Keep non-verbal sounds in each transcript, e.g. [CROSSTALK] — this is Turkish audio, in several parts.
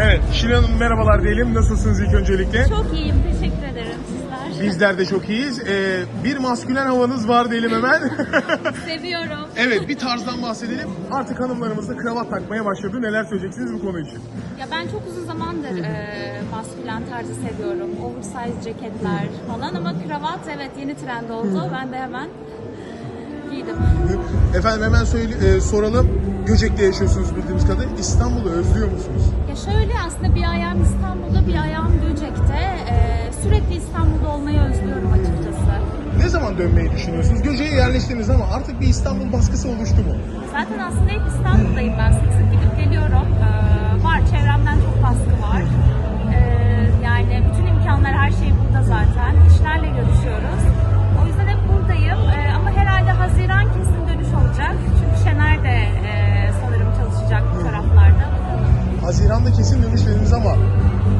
Evet, Şirin Hanım merhabalar diyelim. Nasılsınız ilk öncelikle? Çok iyiyim, teşekkür ederim sizler. Bizler de çok iyiyiz. Ee, bir maskülen havanız var diyelim hemen. [LAUGHS] Seviyorum. evet, bir tarzdan bahsedelim. Artık hanımlarımız da kravat takmaya başladı. Neler söyleyeceksiniz bu konu için? Ya ben çok uzun zamandır e, maskülen tarzı seviyorum. Oversize ceketler falan ama kravat evet yeni trend oldu. Ben de hemen giydim. Efendim hemen söyle, e, soralım. Göcek'te yaşıyorsunuz bildiğimiz kadarıyla. İstanbul'u özlüyor musunuz? Ya şöyle aslında bir ayağım İstanbul'da, bir ayağım Göcek'te. E, sürekli İstanbul'da olmayı özlüyorum açıkçası. Ne zaman dönmeyi düşünüyorsunuz? Göcek'e yerleştiniz ama artık bir İstanbul baskısı oluştu mu? Zaten aslında hep İstanbul'dayım ben. Sık sık gidip kesin veriniz ama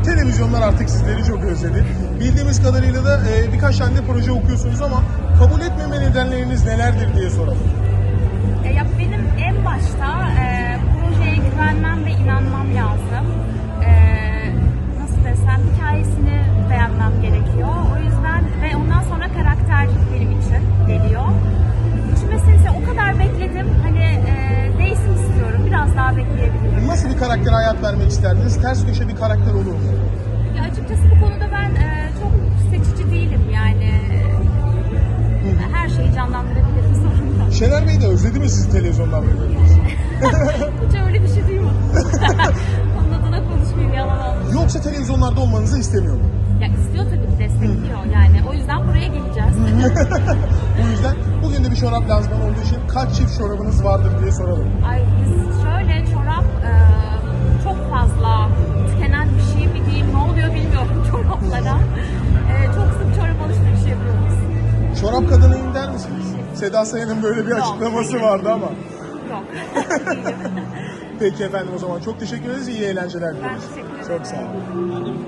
televizyonlar artık sizleri çok özledi. Bildiğimiz kadarıyla da e, birkaç tane de proje okuyorsunuz ama kabul etmeme nedenleriniz nelerdir diye soralım. E, ya benim en başta e, projeye bekleyebilirim. Nasıl bir karakter hayat vermek isterdiniz? Ters köşe bir karakter olur mu? Ya açıkçası bu konuda ben e, çok seçici değilim yani. E, Her şeyi canlandırabilirim sorun [LAUGHS] yok. Şener Bey de özledi mi sizi televizyondan böyle? [LAUGHS] Hiç öyle bir şey duymadım. [LAUGHS] Onun adına konuşmayayım yalan olmasın. Yoksa televizyonlarda olmanızı istemiyor mu? Ya istiyor tabii ki destekliyor yani. O yüzden buraya geleceğiz. Bu yüzden bugün de bir çorap lazım olduğu için kaç çift çorabınız vardır diye soralım. Ay biz şöyle e, çok fazla tükenen bir şey mi diyeyim ne oluyor bilmiyorum [LAUGHS] çoraplara. E, çok sık çorap alışverişi yapıyoruz. Çorap kadınıyım der misiniz? Seda Sayan'ın böyle bir Yok. açıklaması vardı ama. Yok. [LAUGHS] Peki efendim o zaman çok teşekkür ederiz. İyi eğlenceler dileriz. teşekkür ederim. Çok sağ olun.